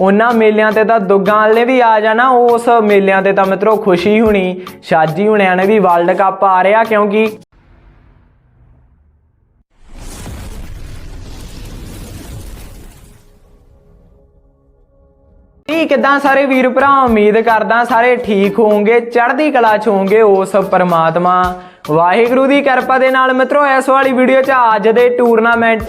ਉਹਨਾਂ ਮੇਲਿਆਂ ਤੇ ਤਾਂ ਦੁੱਗਾਂ ਵਾਲੇ ਵੀ ਆ ਜਾਣਾ, ਉਸ ਮੇਲਿਆਂ ਤੇ ਤਾਂ ਮਿੱਤਰੋ ਖੁਸ਼ੀ ਹੁਣੀ। ਸ਼ਾਜੀ ਹੁਣਿਆਂ ਨੇ ਵੀ ਵਰਲਡ ਕੱਪ ਆ ਰਿਹਾ ਕਿਉਂਕਿ ਜੀ ਕਿਦਾਂ ਸਾਰੇ ਵੀਰ ਭਰਾ, ਉਮੀਦ ਕਰਦਾ ਸਾਰੇ ਠੀਕ ਹੋਵੋਗੇ, ਚੜ੍ਹਦੀ ਕਲਾ ਚ ਹੋਵੋਗੇ ਉਸ ਪਰਮਾਤਮਾ। ਵਾਹਿਗੁਰੂ ਦੀ ਕਿਰਪਾ ਦੇ ਨਾਲ ਮਿੱਤਰੋ, ਇਸ ਵਾਲੀ ਵੀਡੀਓ 'ਚ ਅੱਜ ਦੇ ਟੂਰਨਾਮੈਂਟ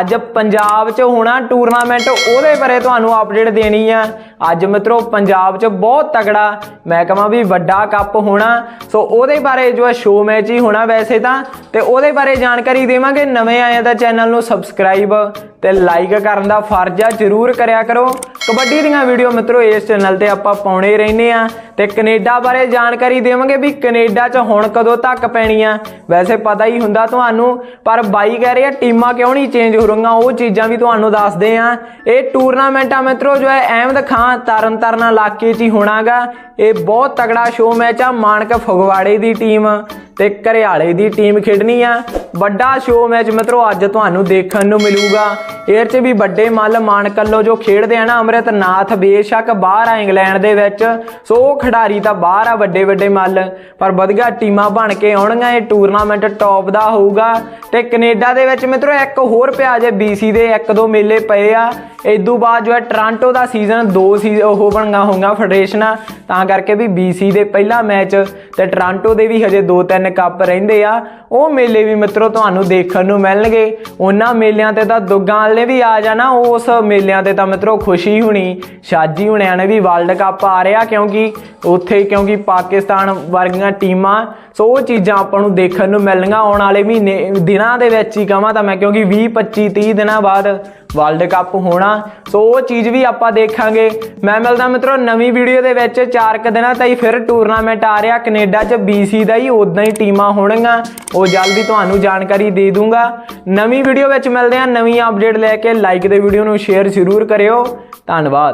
ਅੱਜ ਪੰਜਾਬ 'ਚ ਹੋਣਾ ਟੂਰਨਾਮੈਂਟ ਉਹਦੇ ਬਾਰੇ ਤੁਹਾਨੂੰ ਅਪਡੇਟ ਦੇਣੀ ਆ। ਅੱਜ ਮਿੱਤਰੋ, ਪੰਜਾਬ 'ਚ ਬਹੁਤ ਤਗੜਾ ਮੈਂ ਕਹਾਂ ਵੀ ਵੱਡਾ ਕੱਪ ਹੋਣਾ। ਸੋ ਉਹਦੇ ਬਾਰੇ ਜੋ ਸ਼ੋ ਮੈਚ ਹੀ ਹੋਣਾ ਵੈਸੇ ਤਾਂ, ਤੇ ਉਹਦੇ ਬਾਰੇ ਜਾਣਕਾਰੀ ਦੇਵਾਂਗੇ। ਨਵੇਂ ਆਏ ਤਾਂ ਚੈਨਲ ਨੂੰ ਸਬਸਕ੍ਰਾਈਬ ਤੇ ਲਾਈਕ ਕਰਨ ਦਾ ਫਰਜ਼ ਆ, ਜਰੂਰ ਕਰਿਆ ਕਰੋ। ਕਬੱਡੀ ਦੀਆਂ ਵੀਡੀਓ ਮਿੱਤਰੋ, ਇਸ ਚੈਨਲ ਤੇ ਆਪਾਂ ਪਾਉਣੇ ਰਹਿੰਦੇ ਆ। ਤੇ ਕੈਨੇਡਾ ਬਾਰੇ ਜਾਣਕਾਰੀ ਦੇਵਾਂਗੇ ਵੀ ਕੈਨੇਡਾ 'ਚ ਹੁਣ ਕਦੋਂ ਤੱਕ ਆ। ਵੈਸੇ ਪਤਾ ਹੀ ਹੁੰਦਾ ਤੁਹਾਨੂੰ, ਪਰ ਬਾਈ ਕਹਿ ਰਹੇ ਆ, ਟੀਮਾਂ ਕਿਉਂ ਨਹੀਂ ਚੇਂਜ ਹੋ ਰਹੀਆਂ? ਉਹ ਚੀਜ਼ਾਂ ਵੀ ਤੁਹਾਨੂੰ ਦੱਸਦੇ ਆ। ਇਹ ਟੂਰਨਾਮੈਂਟ ਆ ਮਿੱਤਰੋ, ਜੋ ਹੈ ਅਹਿਮਦ ਖਾਨ ਤਰਨ ਤਾਰਨ ਇਲਾਕੇ 'ਚ ਹੀ ਹੋਣਾਗਾ। ਇਹ ਬਹੁਤ ਤਗੜਾ ਸ਼ੋਅ ਮੈਚ ਆ, ਮਾਨਕ ਫਗਵਾੜੇ ਦੀ ਟੀਮ ਤੇ ਘਰਿਆਲੇ ਦੀ ਟੀਮ ਖੇਡਣੀ ਆ। ਵੱਡਾ ਸ਼ੋਅ ਮੈਚ ਮਿੱਤਰੋ, ਅੱਜ ਤੁਹਾਨੂੰ ਦੇਖਣ ਨੂੰ ਮਿਲੂਗਾ। ਇਹ 'ਚ ਵੀ ਵੱਡੇ ਮੱਲ ਮਾਨਕੱਲੋ ਜੋ ਖੇਡਦੇ ਆ ਨਾ ਅਮਰਿਤਨਾਥ ਬੇਸ਼ੱਕ ਬਾਹਰ ਆ ਇੰਗਲੈਂਡ ਦੇ ਵਿੱਚ। ਸੋ ਉਹ ਖਿਡਾਰੀ ਤਾਂ ਬਾਹਰ ਆ ਵੱਡੇ ਵੱਡੇ ਮੱਲ, ਪਰ ਵਧੀਆ ਟੀਮਾਂ ਬਣ ਕੇ ਆਉਣਗੀਆਂ, ਇਹ ਟੂਰਨਾਮੈਂਟ ਟੌਪ ਦਾ ਹੋਊਗਾ। ਤੇ ਕੈਨੇਡਾ ਦੇ ਵਿੱਚ ਮਿੱਤਰੋ, ਇੱਕ ਹੋਰ ਪਿਆ ਜੇ BC ਦੇ ਇੱਕ ਦੋ ਮੇਲੇ ਪਏ ਆ। ਇਦੋਂ ਬਾਅਦ ਜੋ ਹੈ ਟ੍ਰਾਂਟੋ ਦਾ ਸੀਜ਼ਨ ਦੋ ਸੀ, ਉਹ ਬਣਗਾ ਹੋਊਗਾ ਫੈਡਰੇਸ਼ਨਾਂ ਤਾਂ ਕਰਕੇ ਵੀ BC ਦੇ ਪਹਿਲਾ ਮੈਚ ਤੇ ਟ੍ਰਾਂਟੋ ਦੇ ਵੀ ਹਜੇ ਦੋ ਤਿੰਨ ਕੱਪ ਰਹਿੰਦੇ ਆ। ਉਹ ਮੇਲੇ ਵੀ ਮਿੱਤਰੋ ਤੁਹਾਨੂੰ ਦੇਖਣ ਨੂੰ ਮਿਲਣਗੇ। ਉਹਨਾਂ ਮੇਲਿਆਂ ਤੇ ਤਾਂ ਦੁੱਗਾਂ ਵਾਲੇ ਵੀ ਆ ਜਾਣਾ, ਉਸ ਮੇਲਿਆਂ ਤੇ ਤਾਂ ਮਿੱਤਰੋ ਖੁਸ਼ੀ ਹੋਣੀ। ਸ਼ਾਜੀ ਹੁਣਿਆਂ ਨੇ ਵੀ ਵਰਲਡ ਕੱਪ ਆ ਰਿਹਾ ਕਿਉਂਕਿ ਉੱਥੇ ਕਿਉਂਕਿ ਪਾਕਿਸਤਾਨ ਵਰਗੀਆਂ ਟੀਮਾਂ, ਸੋ ਉਹ ਚੀਜ਼ਾਂ ਆਪਾਂ ਨੂੰ ਦੇਖਣ ਨੂੰ ਮਿਲਣਗੀਆਂ। ਆਉਣ ਵਾਲੇ ਮਹੀਨੇ, ਦਿਨਾਂ ਦੇ ਵਿੱਚ ਹੀ ਕਹਾਂ ਤਾਂ ਮੈਂ ਕਿਉਂਕਿ 20 25 30 ਦਿਨਾਂ ਬਾਅਦ ਵਰਲਡ ਕੱਪ ਹੋਣਾ। ਸੋ ਉਹ ਚੀਜ਼ ਵੀ ਆਪਾਂ ਦੇਖਾਂਗੇ। ਮੈਂ ਮਿਲਦਾ ਮਿੱਤਰੋ ਨਵੀਂ ਵੀਡੀਓ ਦੇ ਵਿੱਚ ਚਾਰ ਕੁ ਦਿਨਾਂ ਤਾਈਂ ਫਿਰ ਟੂਰਨਾਮੈਂਟ ਆ ਰਿਹਾ। ਕੈਨੇਡਾ 'ਚ BC ਦਾ ਹੀ ਉਦਾਂ ਹੀ ਟੀਮਾਂ ਹੋਣਗੀਆਂ। ਉਹ ਜਲਦੀ ਤੁਹਾਨੂੰ ਜਾਣਕਾਰੀ ਦੇ ਦੂੰਗਾ। ਨਵੀਂ ਵੀਡੀਓ ਵਿੱਚ ਮਿਲਦੇ ਹਾਂ। ਨਵੀਂ ਅਪਡੇਟ ਲੈ ਕੇ ਲਾਈਕ ਦੇ ਵੀਡੀਓ ਨੂੰ ਸ਼ੇਅਰ ਜ਼ਰੂਰ ਕਰਿਓ। ਧੰਨਵਾਦ।